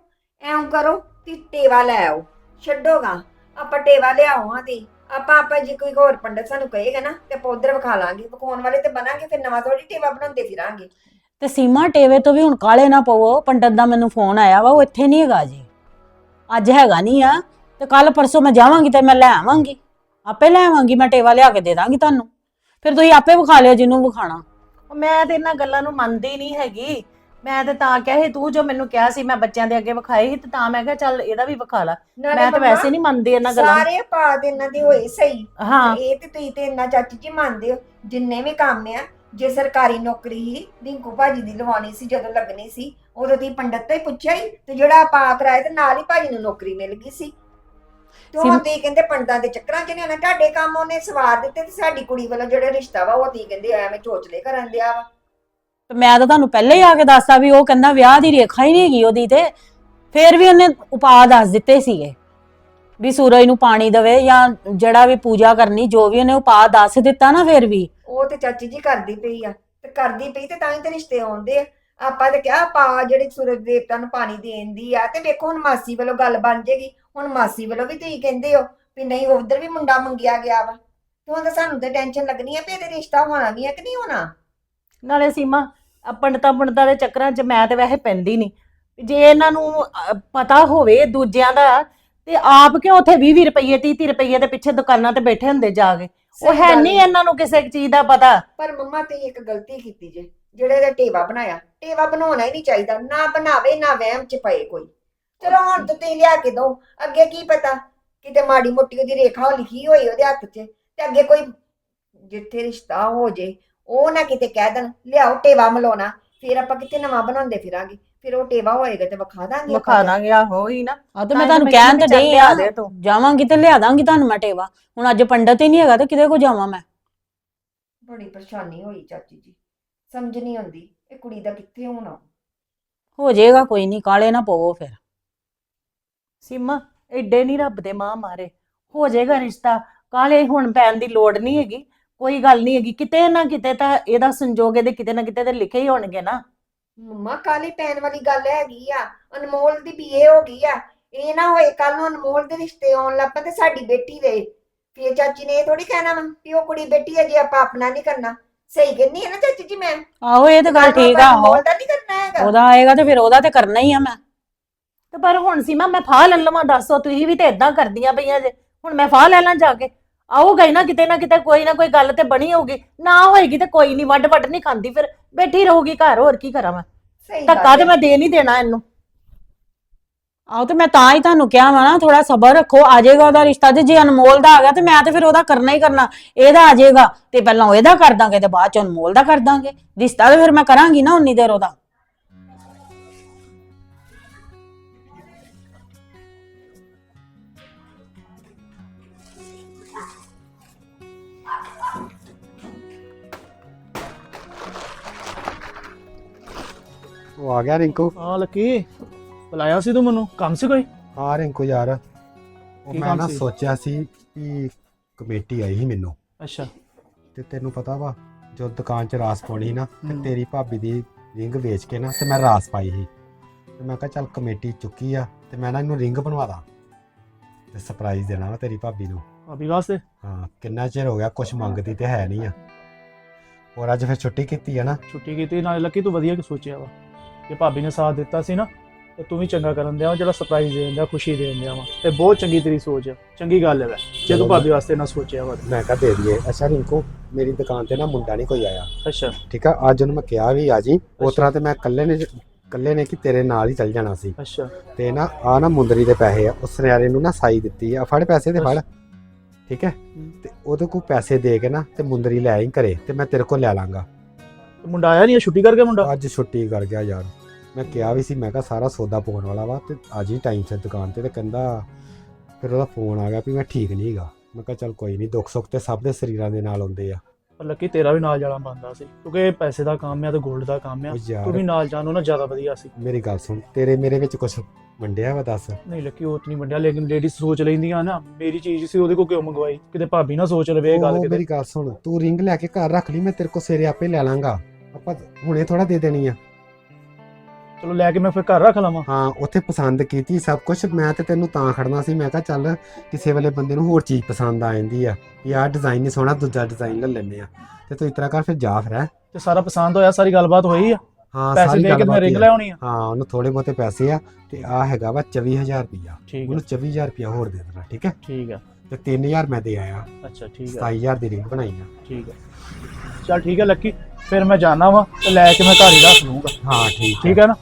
F: ਐਂ ਕਰੋ ਤੇ ਟੇਵਾ ਲੈ ਆਓ। ਛੱਡੋਗਾ ਆਪਾਂ ਟੇਵਾ ਲਿਆਓ ਹਾਂ ਤੇ ਆਪਾਂ ਆਪਾਂ ਜੇ ਕੋਈ ਹੋਰ ਪੰਡਤ ਸਾਨੂੰ ਕਹੇਗਾ ਨਾ ਤੇ ਆਪਾਂ ਉਧਰ ਵਿਖਾ ਲਾਂਗੇ ਵਿਖਾਉਣ ਵਾਲੇ ਤੇ ਬਣਾਂਗੇ ਫਿਰ ਨਵਾਂ ਥੋੜੀ ਟੇਵਾ ਬਣਾਉਂਦੇ ਫਿਰਾਂਗੇ।
A: ਤੇ ਸੀਮਾ ਟੇਵੇ ਤੋਂ ਵੀ ਹੁਣ ਕਾਲੇ ਨਾ ਪਵੋ ਪੰਡਤ ਦਾ ਮੈਨੂੰ ਫੋਨ ਆਇਆ ਵਾ ਉਹ ਇੱਥੇ ਨਹੀਂ ਹੈਗਾ ਜੀ। ਅੱਜ ਹੈਗਾ ਨਹੀਂ ਆ ਤੇ ਕੱਲ ਪਰਸੋਂ ਮੈਂ ਜਾਵਾਂਗੀ ਤੇ ਮੈਂ ਲੈ ਆਵਾਂਗੀ। ਆਪੇ ਲੈ ਆਵਾਂਗੀ ਮੈਂ ਟੇਵਾ ਲਿਆ ਕੇ ਦੇ ਦਾਂਗੀ ਤੁਹਾਨੂੰ। ਫਿਰ ਤੁਸੀਂ ਆਪੇ ਵਿਖਾ ਲਿਓ ਜਿਹਨੂੰ ਵਿਖਾਣਾ
E: ਉਹ ਮੈਂ ਤੇ ਇਹਨਾਂ ਗੱਲਾਂ ਨੂੰ ਮੰਨਦੀ ਨਹੀਂ ਹੈਗੀ। ਮੈਂ ਤੇ ਤਾਂ ਕਿਹਾ ਸੀ ਤੂੰ ਜੋ ਮੈਨੂੰ ਕਿਹਾ ਸੀ ਮੈਂ ਬੱਚਿਆਂ ਦੇ ਅੱਗੇ ਵਿਖਾਏ ਸੀ ਤੇ ਤਾਂ ਮੈਂ ਕਿਹਾ ਚੱਲ ਇਹਦਾ ਵੀ ਵਿਖਾ ਲਾ।
F: ਨਾਲੇ
E: ਮੈਂ ਤਾਂ
F: ਮੰਮਾ,
E: ਵੈਸੇ ਨਹੀਂ ਮੰਨਦੀ ਇਹਨਾਂ ਗੱਲਾਂ। ਨੂੰ।
F: ਸਾਰੇ ਪਾ ਤੇ ਇਹਨਾਂ ਦੇ ਹੋਏ ਸਹੀ।
E: ਹਾਂ।
F: ਇਹ ਤੇ ਤੁਸੀਂ ਤੇ ਇੰਨਾ ਚਾਚੀ ਜੀ ਮੰਨਦੇ ਹੋ ਜਿੰਨੇ ਵੀ ਕੰਮ ਆ ਜੇ ਸਰਕਾਰੀ ਨੌਕਰੀ ਹੀ ਰਿੰਕੂ ਭਾਜੀ ਦੀ ਲਵਾਉਣੀ ਸੀ ਜਦੋਂ ਲੱਗਣੀ ਸੀ ਉਦੋਂ ਦੀ ਪੰਡਤ ਤੋਂ ਹੀ ਪੁੱਛਿਆ ਹੀ ਤੇ ਜਿਹੜਾ ਆਪਾਂ ਕਰਾਏ ਤੇ ਨਾਲ ਹੀ ਭਾਜੀ ਨੂੰ ਨੌਕਰੀ ਮਿਲ ਗਈ ਸੀ। ਤੇ ਹੁਣ
A: ਸਿਮ-
F: ਤੁਸੀਂ ਕਹਿੰਦੇ ਪੰਡਤਾਂ ਦੇ ਚੱਕਰਾਂ 'ਚ ਨਹੀਂ ਆਉਣਾ ਤੁਹਾਡੇ ਕੰਮ ਉਹਨੇ ਸਵਾਰ ਦਿੱਤੇ ਤੇ ਸਾਡੀ ਕੁੜੀ ਵੱਲੋਂ ਜਿਹੜਾ ਰਿਸ਼ਤਾ ਵਾ ਉਹ ਤੁਸੀਂ ਕਹਿੰਦੇ ਐਵੇਂ ਚੋਚਲੇ ਕਰਨ ਦਿਆ ਵਾ।
A: ਤੇ ਮੈਂ ਤਾਂ ਤੁਹਾਨੂੰ ਪਹਿਲੇ ਹੀ ਆ ਕੇ ਦੱਸਤਾ ਵੀ ਉਹ ਕਹਿੰਦਾ ਵਿਆਹ ਦੀ ਰੇਖਾ ਹੀ ਨਹੀਂ ਹੈਗੀ ਉਹਦੀ ਤੇ ਫੇਰ ਵੀ ਉਹਨੇ ਉਪਾਅ ਦੱਸ ਦਿੱਤੇ ਸੀਗੇ ਵੀ ਸੂਰਜ ਨੂੰ ਪਾਣੀ ਦੇਵੇ ਜਾਂ ਜਿਹੜਾ ਵੀ ਪੂਜਾ ਕਰਨੀ ਜੋ ਵੀ ਉਹਨੇ ਉਪਾਅ ਦੱਸ ਦਿੱਤਾ ਨਾ ਫੇਰ ਵੀ।
F: ਉਹ ਤੇ ਚਾਚੀ ਜੀ ਕਰਦੀ ਪਈ ਆ ਤੇ ਕਰਦੀ ਪਈ ਤੇ ਤਾਂ ਹੀ ਤੇ ਰਿਸ਼ਤੇ ਆਉਂਦੇ ਆ। ਆਪਾਂ ਤੇ ਕਿਹਾ ਪਾ ਜਿਹੜੇ ਸੂਰਜ ਦੇਵਤਾ ਨੂੰ ਪਾਣੀ ਦੇਣ ਦੀ ਆ ਤੇ ਵੇਖੋ ਹੁਣ ਮਾਸੀ ਵੱਲੋਂ ਗੱਲ ਬਣ ਜੇਗੀ। ਹੁਣ ਮਾਸੀ ਵੱਲੋਂ ਵੀ ਤੁਸੀਂ ਕਹਿੰਦੇ ਹੋ ਵੀ ਨਹੀਂ ਉਧਰ ਵੀ ਮੁੰਡਾ ਮੰਗਿਆ ਗਿਆ ਵਾ। ਤੇ ਹੁਣ ਤਾਂ ਸਾਨੂੰ ਤੇ ਟੈਨਸ਼ਨ ਲੱਗਣੀ ਆ ਵੀ ਇਹਦੇ ਰਿਸ਼ਤਾ ਹੋਣਾ ਵੀ ਆ ਕਿ ਨਹੀਂ ਹੋਣਾ?
E: ਨਾਲੇ ਸੀਮਾ ਆਹ ਪੰਡਤਾਂ ਪੰਡਤਾਂ ਦੇ ਚੱਕਰਾਂ 'ਚ ਮੈਂ ਤੇ ਵੈਸੇ ਪੈਂਦੀ ਨਹੀਂ ਜੇ ਇਹਨਾਂ ਨੂੰ ਅਹ, ਪਤਾ ਹੋਵੇ ਦੂਜਿਆਂ ਦਾ ਤੇ ਆਪ ਕਿਉਂ ਉੱਥੇ 20 ਰੁਪਏ 30 ਰੁਪਏ ਦੇ ਪਿੱਛੇ ਦੁਕਾਨਾਂ ਤੇ ਬੈਠੇ ਹੁੰਦੇ ਜਾ ਕੇ? ਉਹ
F: ਸਹੀ
E: ਹੈ
F: ਗੱਲ
E: ਨਹੀਂ ਇਹਨਾਂ ਨੂੰ ਕਿਸੇ ਚੀਜ਼ ਦਾ ਪਤਾ।
F: ਪਰ ਮੰਮਾ ਤੇ ਇੱਕ ਗਲਤੀ ਕੀਤੀ ਜੇ ਜਿਹੜੇ ਦਾ ਟੇਵਾ ਬਣਾਇਆ। ਟੇਵਾ ਬਣਾਉਣਾ ਹੀ ਨਹੀਂ ਚਾਹੀਦਾ ਨਾ ਬਣਾਵੇ ਨਾ ਵਹਿਮ ਚ ਪਏ ਕੋਈ। ਚਲੋ ਹੁਣ ਤੇ ਤੁਸੀਂ ਲਿਆ ਕੇ ਦੋ ਅੱਗੇ ਕੀ ਪਤਾ ਕਿਤੇ ਮਾੜੀ ਮੋਟੀ ਉਹਦੀ ਰੇਖਾ ਲਿਖੀ ਹੋਈ ਉਹਦੇ ਹੱਥ 'ਚ ਤੇ ਅੱਗੇ ਕੋਈ ਜਿੱਥੇ ਰਿਸ਼ਤਾ ਹੋ ਜੇ ਉਹ ਨਾ ਕਿਤੇ ਕਹਿ ਦੇਣ ਲਿਆਓ ਟੇਵਾ ਮਲਾਉਣਾ ਫਿਰ ਆਪਾਂ ਕਿਤੇ ਨਵਾਂ ਬਣਾਉਂਦੇ ਫਿਰਾਂਗੇ ਫਿਰ ਉਹ ਟੇਵਾ ਹੋਏਗਾ ਤੇ ਵਿਖਾ ਦਾਂਗੇ ਆਪਾਂ
E: ਵਿਖਾ ਦਾਂਗੇ ਆਹੋ ਹੀ ਨਾ।
A: ਆ ਤੇ ਮੈਂ ਤੁਹਾਨੂੰ ਕਹਿਣ ਤੇ ਡਈ ਆ
E: ਲਿਆ ਦੇ ਤੂੰ।
A: ਜਾਵਾਂਗੀ ਤੇ ਲਿਆ ਦਾਂਗੀ ਤੁਹਾਨੂੰ ਮੈਂ ਟੇਵਾ। ਹੁਣ ਅੱਜ ਪੰਡਤ ਹੀ ਨਹੀਂ ਹੈਗਾ ਤੇ ਕਿਤੇ ਕੋ ਜਾਵਾਂ ਮੈਂ।
F: ਬੜੀ ਪਰੇਸ਼ਾਨੀ ਹੋਈ ਚਾਚੀ ਜੀ ਸਮਝ ਨਹੀਂ ਆਉਂਦੀ ਇਹ ਕੁੜੀ ਦਾ ਕਿੱਥੇ ਹੋਣਾ
A: ਹੋ ਜਾਏਗਾ ਕੋਈ ਨਹੀਂ ਕਾਲੇ ਨਾ ਪਵੋ ਫਿਰ।
E: ਸੀਮਾ ਐਡੇ ਨਹੀਂ ਰੱਬ ਦੇ ਮਾਂ ਮਾਰੇ। ਹੋ ਜਾਏਗਾ ਰਿਸ਼ਤਾ ਕਾਲੇ ਹੁਣ ਪੈਣ ਦੀ ਲੋੜ ਨਹੀਂ ਹੈਗੀ। ਕੋਈ ਗੱਲ ਨਹੀਂ ਹੈਗੀ ਕਿਤੇ ਨਾ ਕਿਤੇ ਤਾਂ ਇਹਦਾ ਸੰਜੋਗ ਇਹਦੇ ਕਿਤੇ ਨਾ ਕਿਤੇ ਤੇ ਲਿਖੇ ਹੀ ਹੋਣਗੇ ਨਾ।
F: ਮੰਮਾ ਕਾਲੀ ਪੈਣ ਵਾਲੀ ਗੱਲ ਹੈਗੀ ਆ ਅਨਮੋਲ ਦੀ ਬੀਏ ਹੋ ਗਈ ਆ। ਇਹ ਨਾ ਹੋਏ ਕੱਲ ਨੂੰ ਅਨਮੋਲ ਦੇ ਰਿਸ਼ਤੇ ਆਉਣ ਲੱਗ ਪਏ ਤੇ ਸਾਡੀ ਬੇਟੀ ਦੇ ਫਿਰ ਚਾਚੀ ਨੇ ਇਹ ਥੋੜੀ ਕਹਿਣਾ ਵਾ ਵੀ ਉਹ ਕੁੜੀ ਬੇਟੀ ਹੈ ਜੇ ਆਪਾਂ ਆਪਣਾ ਨਹੀਂ ਕਰਨਾ। ਸਹੀ ਕਹਿੰਦੀ ਹੈ ਨਾ ਚਾਚੀ ਜੀ ਮੈਂ?
A: ਆਹੋ ਇਹ ਤੇ ਗੱਲ ਠੀਕ ਆ ਆਹੋ।
F: ਅਨਮੋਲ ਦਾ ਨਹੀਂ ਕਰਨਾ ਹੈਗਾ।
A: ਉਹਦਾ ਆਏਗਾ ਤੇ ਫਿਰ ਉਹਦਾ ਤੇ ਕਰਨਾ ਹੀ ਆ ਮੈਂ।
E: ਤੇ ਪਰ ਹੁਣ ਸੀਮਾ ਮੈਂ ਫਾਹ ਲੈ ਲਵਾਂ ਦੱਸੋ ਤੁਸੀਂ ਵੀ ਤੇ ਇਦਾਂ ਕਰਦੀਆਂ ਪਈਆਂ ਜੇ ਹੁਣ ਮੈਂ ਫਾਹ ਲੈ ਲਾਂ ਜਾ ਕੇ। ਆਊਗਾ ਹੀ ਨਾ ਕਿਤੇ ਨਾ ਕਿਤੇ ਕੋਈ ਨਾ ਕੋਈ ਗੱਲ ਤੇ ਬਣੀ ਹੋਊਗੀ। ਨਾ ਹੋਏਗੀ ਤੇ ਕੋਈ ਨਹੀਂ ਵੱਡ ਵੱਡ ਨਹੀਂ ਖਾਂਦੀ ਫਿਰ। ਬੈਠੀ ਰਹੂਗੀ ਘਰ ਹੋਰ ਕੀ ਕਰਾਂ ਮੈਂ?
F: ਸਹੀ
E: ਧੱਕਾ
F: ਗੱਲ
E: ਤੇ
F: ਹੈ।
E: ਮੈਂ ਦੇ ਨਹੀਂ ਦੇਣਾ ਇਹਨੂੰ।
A: ਆਹੋ ਤੇ ਮੈਂ ਤਾਂ ਹੀ ਤੁਹਾਨੂੰ ਕਿਹਾ ਵਾ ਨਾ ਥੋੜਾ ਸਬਰ ਰੱਖੋ ਆ ਜਾਏਗਾ ਉਹਦਾ ਰਿਸ਼ਤਾ। ਤੇ ਜੇ ਅਨਮੋਲ ਦਾ ਆ ਗਿਆ ਤੇ ਮੈਂ ਤੇ ਫਿਰ ਉਹਦਾ ਕਰਨਾ ਹੀ ਕਰਨਾ। ਇਹਦਾ ਆ ਜਾਏਗਾ ਤੇ ਪਹਿਲਾਂ ਇਹਦਾ ਕਰ ਦਾਂਗੇ ਤੇ ਬਾਅਦ ਚ ਅਨਮੋਲ ਦਾ ਕਰ ਦਾਂਗੇ। ਰਿਸ਼ਤਾ ਤੇ ਫਿਰ ਮੈਂ ਕਰਾਂਗੀ ਨਾ ਉਨੀ ਦੇਰ ਉਹਦਾ।
G: ਉਹ ਆ ਗਿਆ ਰਿੰਕੂ।
D: ਹਾਂ ਲੱਕੀ ਬੁਲਾਇਆ ਸੀ ਤੂੰ ਮੈਨੂੰ। ਕੰਮ ਸੀ ਕੋਈ?
G: ਹਾਂ ਰਿੰਕੂ ਯਾਰ ਉਹ
D: ਕੀ
G: ਮੈਂ
D: ਕੰਮ
G: ਨਾ
D: ਸੀ?
G: ਸੋਚਿਆ ਸੀ ਕਿ ਕਮੇਟੀ ਆਈ ਸੀ ਮੈਨੂੰ।
D: ਅੱਛਾ।
G: ਤੇ ਤੈਨੂੰ ਪਤਾ ਵਾ ਜੋ ਦੁਕਾਨ 'ਚ ਰਾਸ ਪਾਉਣੀ ਨਾ ਤੇ। ਤੇਰੀ ਭਾਬੀ ਦੀ ਰਿੰਗ ਵੇਚ ਕੇ ਨਾ ਤੇ ਮੈਂ ਰਾਸ ਪਾਈ ਸੀ। ਤੇ ਮੈਂ ਕਿਹਾ ਚੱਲ ਕਮੇਟੀ ਚੁੱਕੀ ਆ ਤੇ ਮੈਂ ਨਾ ਇਹਨੂੰ ਰਿੰਗ ਬਣਵਾ ਦਾਂ। ਤੇ ਸਰਪ੍ਰਾਈਜ਼ ਦੇਣਾ ਵਾ ਤੇਰੀ ਭਾਬੀ ਨੂੰ।
D: ਭਾਬੀ ਵਾਸਤੇ?
G: ਹਾਂ ਕਿੰਨਾ ਚਿਰ ਹੋ ਗਿਆ ਕੁਝ ਮੰਗਦੀ ਤੇ ਹੈ ਨਹੀਂ ਆ। ਔਰ ਅੱਜ ਫਿਰ ਛੁੱਟੀ ਕੀਤੀ ਆ ਨਾ?
D: ਛੁੱਟੀ ਕੀਤੀ ਨਾਲੇ ਲੱਕੀ ਤੂੰ ਵਧੀਆ ਕਿ ਸੋਚਿਆ ਵਾ। ਜੇ ਭਾਬੀ ਨੇ ਸਾਥ ਦਿੱਤਾ ਸੀ ਨਾ ਤੇ ਤੂੰ ਵੀ ਚੰਗਾ ਕਰਨ ਦਿਆ ਜਿਹੜਾ ਸਰਪ੍ਰਾਈਜ਼ ਦੇਣ ਦਿਆ ਖੁਸ਼ੀ ਦੇਣ ਦਿਆ ਵਾ। ਤੇ ਬਹੁਤ ਚੰਗੀ ਤੇਰੀ ਸੋਚ ਆ। ਚੰਗੀ ਗੱਲ ਹੈ ਵੈ ਜੇ ਤੂੰ ਭਾਬੀ ਵਾਸਤੇ ਨਾ ਸੋਚਿਆ ਵਾ
G: ਮੈਂ ਕਿਹਾ ਦੇ ਦਈਏ। ਅੱਛਾ ਰਿੰਕੂ ਮੇਰੀ ਦੁਕਾਨ ਤੇ ਨਾ ਮੁੰਡਾ ਨਹੀਂ ਕੋਈ ਆਇਆ।
D: ਅੱਛਾ।
G: ਠੀਕ ਆ? ਅੱਜ ਉਹਨੂੰ ਮੈਂ ਕਿਹਾ ਵੀ ਆ ਜੀ ਉਸ ਤਰ੍ਹਾਂ ਤੇ ਮੈਂ ਇਕੱਲੇ ਨੇ ਇਕੱਲੇ ਨੇ ਕਿ ਤੇਰੇ ਨਾਲ ਹੀ ਚੱਲ ਜਾਣਾ ਸੀ।
D: ਅੱਛਾ।
G: ਤੇ ਨਾ ਆ ਨਾ ਮੁੰਦਰੀ ਦੇ ਪੈਸੇ ਆ ਉਸ ਸੁਨਿਆਰੇ ਨੂੰ ਨਾ ਸਾਈ ਦਿੱਤੀ ਆ। ਫੜ ਪੈਸੇ ਤੇ ਫੜ। ਠੀਕ ਹੈ। ਤੇ ਉਹਦੇ ਕੋਲ ਪੈਸੇ ਦੇ ਕੇ ਨਾ ਤੇ ਮੁੰਦਰੀ ਲੈ ਆਈ ਘਰੇ ਤੇ ਮੈਂ ਤੇਰੇ ਕੋਲ ਲੈ ਲਾਂਗਾ।
D: ਮੁੰਡਾ ਆਇਆ ਨਹੀਂ ਛੁੱਟੀ ਕਰਕੇ ਮੁੰਡਾ?
G: ਅੱਜ ਛੁੱਟੀ ਕਰ ਗਿਆ ਯਾਰ। ਮੈਂ ਕਿਹਾ ਵੀ ਸੀ ਮੈਂ ਕਿਹਾ ਸਾਰਾ ਸੌਦਾ ਪਾਉਣ ਵਾਲਾ ਵਾ ਤੇ ਅੱਜ ਹੀ ਟਾਈਮ ਸਿਰ ਦੁਕਾਨ ਤੇ ਤੇ ਕਹਿੰਦਾ ਫਿਰ ਉਹਦਾ ਫੋਨ ਆ ਗਿਆ ਵੀ ਮੈਂ ਠੀਕ ਨਹੀਂ ਹੈਗਾ ਮੈਂ ਕਿਹਾ ਚੱਲ ਕੋਈ ਨਹੀਂ ਦੁੱਖ ਸੁੱਖ ਤੇ ਸਭ ਦੇ ਸਰੀਰਾਂ ਦੇ ਨਾਲ ਹੁੰਦੇ ਆ।
D: ਪਰ ਲੱਕੀ ਤੇਰਾ ਵੀ ਨਾਲ ਜਾਣਾ ਬੰਦਾ ਸੀ ਕਿਉਂਕਿ ਇਹ ਪੈਸੇ ਦਾ ਕੰਮ ਆ ਤੇ 골ਡ ਦਾ ਕੰਮ ਆ।
G: ਉਹ
D: ਤੂੰ ਵੀ ਨਾਲ ਜਾਣੋ ਨਾ ਜ਼ਿਆਦਾ ਵਧੀਆ ਸੀ।
G: ਮੇਰੀ ਗੱਲ ਸੁਣ ਤੇਰੇ ਮੇਰੇ ਵਿੱਚ ਕੁਝ ਵੰਡਿਆ ਵਾ ਦੱਸ?
D: ਨਹੀਂ ਲੱਕੀ ਉਹ ਨਹੀਂ ਵੰਡਿਆ ਲੇਕਿਨ ਲੇਡੀਜ਼ ਸੋਚ ਲੈਂਦੀਆਂ ਨਾ ਮੇਰੀ ਚੀਜ਼ ਸੀ ਉਹਦੇ ਕੋ ਕਿਉਂ ਮੰਗਵਾਈ? ਕਿਤੇ ਭਾਬੀ ਨਾ ਸੋਚ ਲਵੇ ਇਹ ਗੱਲ
G: ਉਹ
D: ਕਿਤੇ।
G: ਮੇਰੀ ਗੱਲ ਸੁਣ ਤੂੰ ਰਿੰਗ ਲੈ ਕੇ ਘਰ ਰੱਖ ਲਈ ਮੈਂ ਤੇਰੇ ਕੋਲ ਸਵੇਰੇ ਆਪੇ ਲੈ ਲਾਂਗਾ। ਆਪਾਂ ਹੁਣੇ ਥੋੜਾ ਦੇ ਦੇਣੀ ਆ।
D: ਚਲੋ ਲੈ ਕੇ ਮੈਂ ਫਿਰ ਘਰ ਰੱਖ ਲਵਾਂ।
G: ਹਾਂ ਉੱਥੇ ਪਸੰਦ ਕੀਤੀ ਸਭ ਕੁਝ ਮੈਂ ਤੇ ਤੈਨੂੰ ਤਾਂ ਖੜਨਾ ਸੀ। ਮੈਂ ਕਿਹਾ ਚੱਲ ਕਿਸੇ ਵੇਲੇ ਬੰਦੇ ਨੂੰ ਹੋਰ ਚੀਜ਼ ਪਸੰਦ ਆ ਜਾਂਦੀ ਆ। ਵੀ ਆਹ ਡਿਜ਼ਾਈਨ ਨਹੀਂ ਸੋਹਣਾ ਦੂਜਾ ਡਿਜ਼ਾਈਨ ਲੈ ਲੈਨੇ ਆ। ਤੇ ਤੂੰ ਇਤਰਾ ਕਰ ਫਿਰ ਜਾ ਫਿਰ ਹੈਂ।
D: ਤੇ ਸਾਰਾ ਪਸੰਦ ਹੋਇਆ ਸਾਰੀ ਗੱਲਬਾਤ ਹੋਈ ਆ।
G: ਹਾਂ
D: ਪੈਸੇ
G: ਸਾਰੀ
D: ਦੇ ਕੇ ਤੇ ਮੈਂ
G: ਗੱਲਬਾਤ
D: ਰਿੰਗ
G: ਹੀ
D: ਲੈ
G: ਆ।
D: ਆਉਣੀ ਆ।
G: ਹਾਂ ਉਹਨੂੰ ਥੋੜੇ ਬਹੁਤੇ ਪੈਸੇ ਆ ਤੇ ਆ ਹੈਗਾ ਵਾ 24000 ਰੁਪਇਆ
D: ਠੀਕ ਹੈ
G: ਉਹਨੂੰ 24000 ਰੁਪਇਆ ਹੋਰ ਦੇ ਦੇਣਾ ਠੀਕ ਹੈ?
D: ਠੀਕ ਹੈ
G: ਤੇ 3000 ਮੈਂ ਦੇ ਆਇਆ।
D: ਅੱਛਾ ਠੀਕ ਹੈ
G: 27000 ਦੀ ਰਿੰਗ ਬਣਾਈ ਆ।
D: ਠੀਕ ਹੈ ਚਲ ਠੀਕ ਹੈ ਲੱਕੀ। ਫਿਰ ਮੈਂ ਜਾਣਾ ਵਾ ਤੇ ਲੈ ਕੇ ਮੈਂ ਘਰ ਹੀ ਰੱਖ ਲੂੰਗਾ
G: ਹਾਂ ਠੀਕ
D: ਠੀਕ ਹੈ ਨਾ?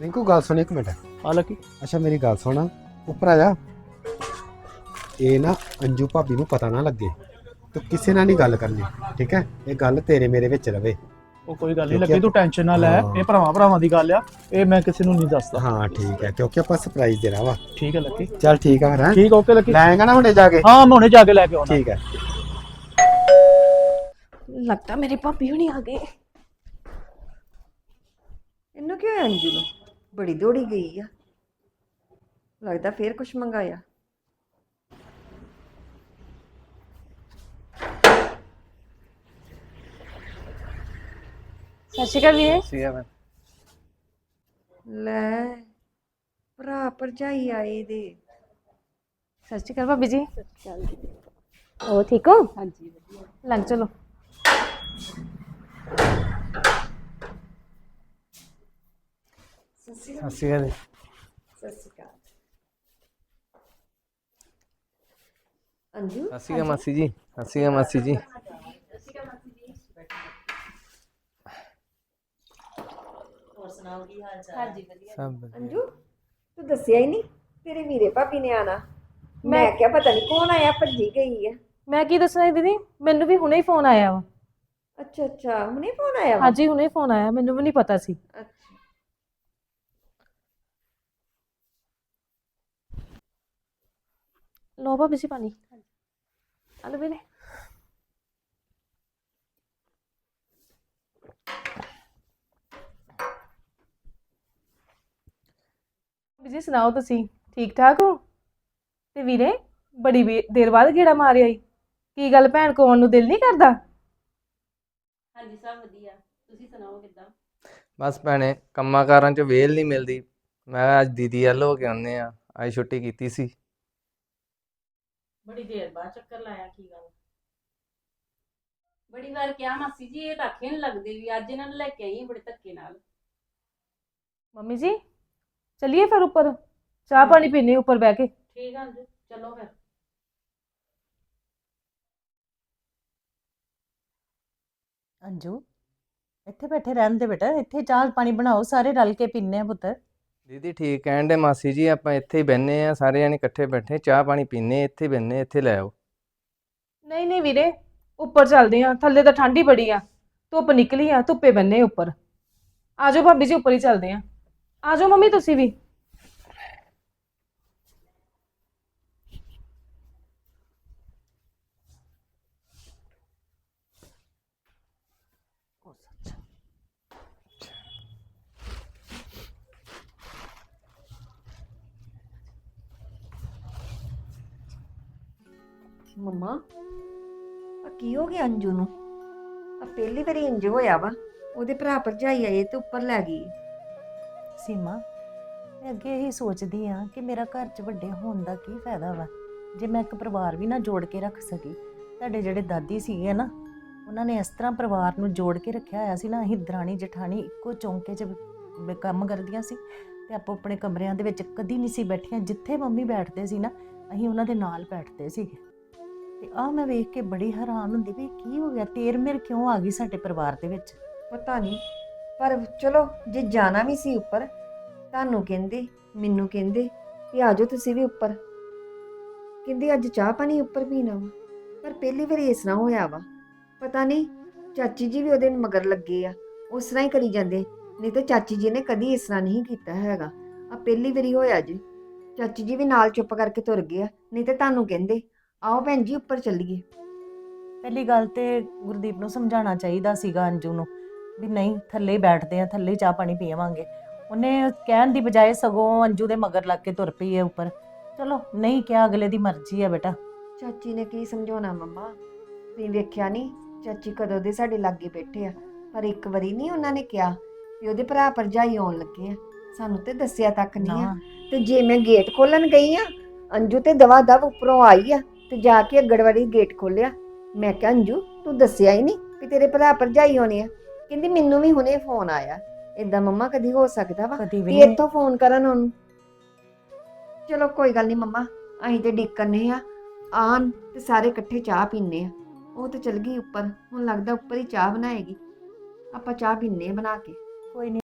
G: ਰਿੰਕੂ ਗੱਲ ਸੁਣ ਇੱਕ ਮਿੰਟ।
D: ਆ ਲੱਕੀ।
G: ਅੱਛਾ ਮੇਰੀ ਗੱਲ ਸੁਣ। ਉੱਪਰ ਆ ਜਾ। ਇਹ ਨਾ ਅੰਜੂ ਭਾਬੀ ਨੂੰ ਪਤਾ ਨਾ ਲੱਗੇ। ਤੂੰ ਕਿਸੇ ਨਾਲ ਨਹੀਂ ਗੱਲ ਕਰਨੀ ਠੀਕ ਹੈ? ਇਹ ਗੱਲ ਤੇਰੇ ਮੇਰੇ ਵਿੱਚ ਰਵੇ।
D: ਉਹ ਕੋਈ ਗੱਲ ਨਹੀਂ ਲੱਗੀ। ਤੂੰ ਟੈਨਸ਼ਨ ਨਾ ਲੈ। ਇਹ ਭਰਾਵਾਂ ਭਰਾਵਾਂ ਦੀ ਗੱਲ ਆ। ਇਹ ਮੈਂ ਕਿਸੇ ਨੂੰ ਨਹੀਂ ਦੱਸਦਾ।
G: ਹਾਂ ਠੀਕ ਹੈ। ਕਿਉਂਕਿ ਆਪਾਂ ਸਰਪ੍ਰਾਈਜ਼ ਦੇਣਾ ਵਾ।
D: ਠੀਕ ਹੈ ਲੱਕੀ।
G: ਚੱਲ ਠੀਕ ਆ ਫਿਰ ਹੈਂ?
D: ਠੀਕ ਓਕੇ ਲੱਕੀ।
G: ਲੈ ਆਏਗਾ ਨਾ ਹੁਣੇ ਜਾ ਕੇ?
D: ਹਾਂ ਮੈਂ ਹੁਣੇ ਜਾ ਕੇ ਲੈ ਕੇ ਆਉਣਾ।
G: ਠੀਕ ਹੈ।
B: ਲੱਗਦਾ ਮੇਰੇ ਭਾਬੀ ਹੁਣੀ ਆ ਗਏ
F: ਇਹਨੂੰ ਕੀ ਹੋਇਆ ਅੰਜੂ ਨੂੰ? ਬੜੀ ਦੌੜੀ ਗਈ ਆ। ਲੱਗਦਾ ਫੇਰ ਕੁਛ ਮੰਗਾਇਆ।
B: ਸਤਿ ਸ਼੍ਰੀ ਅਕਾਲ ਵੀਰੇ।
H: ਸੀਗਾ ਮੈਂ
F: ਲੈ ਭਰਾ ਭਰਜਾਈ ਆਏ ਦੇ
B: ਸਤਿ ਸ਼੍ਰੀ ਅਕਾਲ ਭਾਬੀ ਜੀ। ਉਹ ਠੀਕ ਹੋ? ਹਾਂਜੀ ਵਧੀਆ। ਲੰਘ ਚਲੋ।
H: ਸਤਿ ਸ਼੍ਰੀ ਅਕਾਲ ਜੀ।
F: ਸਤਿ ਸ਼੍ਰੀ ਅਕਾਲ ਅੰਜੂ
H: ਸਤਿ ਸ਼੍ਰੀ ਅਕਾਲ ਮਾਸੀ ਜੀ ਸਤਿ ਸ਼੍ਰੀ ਅਕਾਲ ਮਾਸੀ ਜੀ ਸਭ ਵਧੀਆ।
F: ਅੰਜੂ ਤੂੰ ਦੱਸਿਆ ਹੀ ਨਹੀਂ ਤੇਰੇ ਵੀਰੇ ਭਾਬੀ ਨੇ ਆਣਾ ਮੈਂ ਕਿਹਾ ਪਤਾ ਨਹੀਂ ਕੌਣ ਆਇਆ ਭੱਜੀ ਗਈ ਆ
B: ਮੈਂ ਕੀ ਦੱਸਣਾ ਦੀਦੀ? ਮੈਨੂੰ ਵੀ ਹੁਣੇ ਹੀ ਫੋਨ ਆਇਆ ਵਾ।
F: ਅੱਛਾ ਅੱਛਾ। ਹੁਣੇ ਫੋਨ ਆਇਆ ਵਾ?
B: ਹਾਂਜੀ ਹੁਣੇ ਫੋਨ ਆਇਆ। ਮੈਨੂੰ ਵੀ ਨਹੀਂ ਪਤਾ ਸੀ।
F: ਅੱਛਾ
B: ਲੋ ਭਾਬੀ ਜੀ ਪਾਣੀ ਹਲੋ ਵੀਰੇ ਭਾਬੀ ਜੀ ਸੁਣਾਓ ਤੁਸੀਂ ਠੀਕ ਠਾਕ ਹੋ ਤੇ ਵੀਰੇ ਬੜੀ ਵੀ- ਦੇਰ ਬਾਅਦ ਗੇੜਾ ਮਾਰਿਆ ਈ ਕੀ ਗੱਲ ਭੈਣ ਕੋ ਆਉਣ ਨੂੰ ਦਿਲ ਨਹੀਂ ਕਰਦਾ
A: ਹਾਂਜੀ ਸਭ ਵਧੀਆ ਤੁਸੀਂ ਸੁਣਾਓ ਕਿੱਦਾਂ
H: ਬਸ ਭੈਣੇ ਕੰਮਾਂ ਕਾਰਾਂ 'ਚ ਵੇਲ ਨਹੀਂ ਮਿਲਦੀ ਮੈਂ ਕਿਹਾ ਅੱਜ ਦੀਦੀ ਵੱਲ ਹੋ ਕੇ ਆਉਂਦੇ ਆ ਅੱਜ ਛੁੱਟੀ ਕੀਤੀ ਸੀ
A: ਬੜੀ ਦੇਰ ਬਾਅਦ ਚੱਕਰ ਲਾਇਆ ਕੀ ਗੱਲ ਬੜੀ ਵਾਰ ਕਿਹਾ ਮਾਸੀ ਜੀ ਇਹ ਤਾਂ ਆਖੇ ਨੀ ਲੱਗਦੇ ਵੀ ਅੱਜ ਇਹਨਾਂ ਨੂੰ ਲੈ ਕੇ ਆਈ ਹਾਂ ਬੜੇ ਧੱਕੇ ਨਾਲ
B: ਮੰਮੀ ਜੀ ਚਲਿਏ ਫਿਰ ਉੱਪਰ ਚਾਹ ਪਾਣੀ ਪੀਣੇ ਉੱਪਰ ਬਹਿ ਕੇ
A: ਠੀਕ ਆ ਜੀ ਚਲੋ ਫਿਰ
E: ਅੰਜੂ ਇੱਥੇ ਬੈਠੇ ਰਹਿਣ ਦੇ ਬੇਟਾ ਇੱਥੇ ਚਾਹ ਪਾਣੀ ਬਣਾਓ ਸਾਰੇ ਰਲ ਕੇ ਪੀਨੇ ਆ ਪੁੱਤ
H: ਦੀਦੀ ਠੀਕ ਕਹਿਣ ਦੇ ਮਾਸੀ ਜੀ, ਆਪਾਂ ਇੱਥੇ ਹੀ ਬਹਿੰਦੇ ਆ ਸਾਰੇ ਜਾਣੇ ਇਕੱਠੇ ਬੈਠੇ, ਚਾਹ ਪਾਣੀ ਪੀਨੇ ਇੱਥੇ ਬਹਿੰਦੇ, ਇੱਥੇ ਲੈ ਆਓ।
B: ਨਹੀਂ ਨਹੀਂ ਵੀਰੇ, ਉੱਪਰ ਚੱਲਦੇ ਆ ਥੱਲੇ ਤਾਂ ਠੰਡੀ ਬੜੀ ਆ, ਧੁੱਪ ਨਿਕਲੀ ਆ, ਧੁੱਪੇ ਬੰਨੇ ਉੱਪਰ। ਆਜੋ ਭਾਬੀ ਜੀ, ਉੱਪਰ ਹੀ ਚੱਲਦੇ ਆ ਆਜੋ ਮੰਮੀ ਤੁਸੀਂ ਵੀ।
F: ਮੰਮਾ ਆ ਕੀ ਹੋ ਗਿਆ ਅੰਜੂ ਨੂੰ? ਆ ਪਹਿਲੀ ਵਾਰੀ ਇੰਜ ਹੋਇਆ ਵਾ। ਉਹਦੇ ਭਰਾ ਭਰਜਾਈ ਆਏ ਤੇ ਉੱਪਰ ਲੈ ਗਈ।
E: ਸੀਮਾ, ਮੈਂ ਅੱਗੇ ਇਹੀ ਸੋਚਦੀ ਆ ਕਿ ਮੇਰਾ ਘਰ 'ਚ ਵੱਡੇ ਹੋਣ ਦਾ ਕੀ ਫਾਇਦਾ ਵਾ? ਜੇ ਮੈਂ ਇੱਕ ਪਰਿਵਾਰ ਵੀ ਨਾ ਜੋੜ ਕੇ ਰੱਖ ਸਕੀ, ਤੁਹਾਡੇ ਜਿਹੜੇ ਦਾਦੀ ਸੀਗੇ ਨਾ, ਉਹਨਾਂ ਨੇ ਇਸ ਤਰ੍ਹਾਂ ਪਰਿਵਾਰ ਨੂੰ ਜੋੜ ਕੇ ਰੱਖਿਆ ਹੋਇਆ ਸੀ ਨਾ, ਅਸੀਂ ਦਰਾਣੀ ਜਠਾਣੀ ਇੱਕੋ ਚੌਂਕੇ 'ਚ ਬ- ਕੰਮ ਕਰਦੀਆਂ ਸੀ ਤੇ ਆਪੋ ਆਪਣੇ ਕਮਰਿਆਂ ਦੇ ਵਿੱਚ ਕਦੀ ਨਹੀਂ ਸੀ ਬੈਠੀਆਂ। ਜਿੱਥੇ ਮੰਮੀ ਬੈਠਦੇ ਸੀ ਨਾ, ਅਸੀਂ ਉਹਨਾਂ ਦੇ ਨਾਲ ਬੈਠਦੇ ਸੀਗੇ। ਤੇ ਆ ਮੈਂ ਵੇਖ ਕੇ ਬੜੀ ਹੈਰਾਨ ਹੁੰਦੀ ਵੀ ਕੀ ਹੋ ਗਿਆ? ਤੇਰ ਮੇਰ ਕਿਉਂ ਆ ਗਈ ਸਾਡੇ ਪਰਿਵਾਰ ਦੇ ਵਿੱਚ?
F: ਪਤਾ ਨਹੀਂ ਪਰ ਚਲੋ, ਜੇ ਜਾਣਾ ਵੀ ਸੀ ਉੱਪਰ, ਤੁਹਾਨੂੰ ਕਹਿੰਦੇ, ਮੈਨੂੰ ਕਹਿੰਦੇ ਵੀ ਆ ਜਾਓ ਤੁਸੀਂ ਵੀ ਉੱਪਰ। ਕਹਿੰਦੇ ਅੱਜ ਚਾਹ ਪਾਣੀ ਉੱਪਰ ਪੀਣਾ ਵਾ, ਪਰ ਪਹਿਲੀ ਵਾਰੀ ਇਸ ਤਰ੍ਹਾਂ ਹੋਇਆ ਵਾ। ਪਤਾ ਨਹੀਂ ਚਾਚੀ ਜੀ ਵੀ ਉਹਦੇ ਮਗਰ ਲੱਗੇ ਆ, ਉਸ ਤਰ੍ਹਾਂ ਹੀ ਕਰੀ ਜਾਂਦੇ, ਨਹੀਂ ਤਾਂ ਚਾਚੀ ਜੀ ਨੇ ਕਦੀ ਇਸ ਤਰ੍ਹਾਂ ਨਹੀਂ ਕੀਤਾ ਹੈਗਾ। ਆ ਪਹਿਲੀ ਵਾਰੀ ਹੋਇਆ ਜੀ। ਚਾਚੀ ਜੀ ਵੀ ਨਾਲ ਚੁੱਪ ਕਰਕੇ ਤੁਰ ਗਏ ਆ, ਨਹੀਂ ਤਾਂ ਤੁਹਾਨੂੰ ਕਹਿੰਦੇ ਆਓ ਭੈਣ ਜੀ ਉੱਪਰ ਚੱਲੀਏ।
E: ਪਹਿਲੀ ਗੱਲ ਤੇ ਗੁਰਦੀਪ ਨੂੰ ਸਮਝਾਉਣਾ ਚਾਹੀਦਾ ਸੀਗਾ ਅੰਜੂ ਨੂੰ ਵੀ ਨਹੀਂ ਥੱਲੇ ਹੀ ਬੈਠਦੇ ਆ ਥੱਲੇ ਹੀ ਚਾਹ ਪਾਣੀ ਪੀਵਾਂਗੇ। ਉਹਨੇ ਕਹਿਣ ਦੀ ਬਜਾਏ ਸਗੋਂ ਅੰਜੂ ਦੇ ਮਗਰ ਲੱਗ ਕੇ ਤੁਰ ਪਈ ਹੈ ਉੱਪਰ। ਚਲੋ ਨਹੀਂ ਕਿਹਾ ਅਗਲੇ ਦੀ ਮਰਜ਼ੀ ਹੈ ਬੇਟਾ।
F: ਚਾਚੀ ਨੇ ਕੀ ਸਮਝਾਉਣਾ ਮੰਮਾ? ਤੁਸੀਂ ਵੇਖਿਆ ਨਹੀਂ ਚਾਚੀ ਕਦੋਂ ਦੇ ਸਾਡੇ ਲਾਗੇ ਬੈਠੇ ਆ। ਪਰ ਇੱਕ ਵਾਰੀ ਨਹੀਂ ਉਹਨਾਂ ਨੇ ਕਿਹਾ ਵੀ ਉਹਦੇ ਭਰਾ ਭਰਜਾਈ ਆਉਣ ਲੱਗੇ ਆ। ਸਾਨੂੰ ਤੇ ਦੱਸਿਆ ਤੱਕ ਨਹੀਂ ਆ।
E: ਨਾ।
F: ਤੇ ਜੇ ਮੈਂ ਗੇਟ ਖੋਲਣ ਗਈ ਆ ਅੰਜੂ ਤੇ ਦਵਾ ਦਵ ਉੱਪਰੋਂ ਆਈ ਆ। ਤੇ ਜਾ ਕੇ ਅਗੜਵਾੜੀ ਗੇਟ ਖੋਲਿਆ। ਮੈਂ ਕਿਹਾ ਅੰਜੂ ਤੂੰ ਦੱਸਿਆ ਹੀ ਨਹੀਂ ਵੀ ਤੇਰੇ ਭਰਾ ਭਰਜਾਈ ਆਉਣੇ ਆ। ਕਹਿੰਦੀ ਮੈਨੂੰ ਵੀ ਹੁਣੇ ਫੋਨ ਆਇਆ। ਇਦਾਂ ਮੰਮਾ ਕਦੀ ਹੋ ਸਕਦਾ ਵਾ
E: ਕਦੀ ਵੀ
F: ਵੀ
E: ਨਹੀਂ।
F: ਇੱਥੋਂ ਫੋਨ ਕਰਨ ਉਹਨੂੰ। ਚਲੋ ਕੋਈ ਗੱਲ ਨਹੀਂ ਮੰਮਾ ਅਸੀਂ ਤੇ ਡਿੱਕਨੇ ਆ। ਆਣ ਤੇ ਸਾਰੇ ਇਕੱਠੇ ਚਾਹ ਪੀਨੇ ਆ। ਉਹ ਤੇ ਚਲ ਗਈ ਉੱਪਰ। ਹੁਣ ਲੱਗਦਾ ਉੱਪਰ ਹੀ ਚਾਹ ਬਣਾਏਗੀ। ਆਪਾਂ ਚਾਹ ਪੀਨੇ ਆ ਬਣਾ ਕੇ।
E: ਕੋਈ ਨਹੀਂ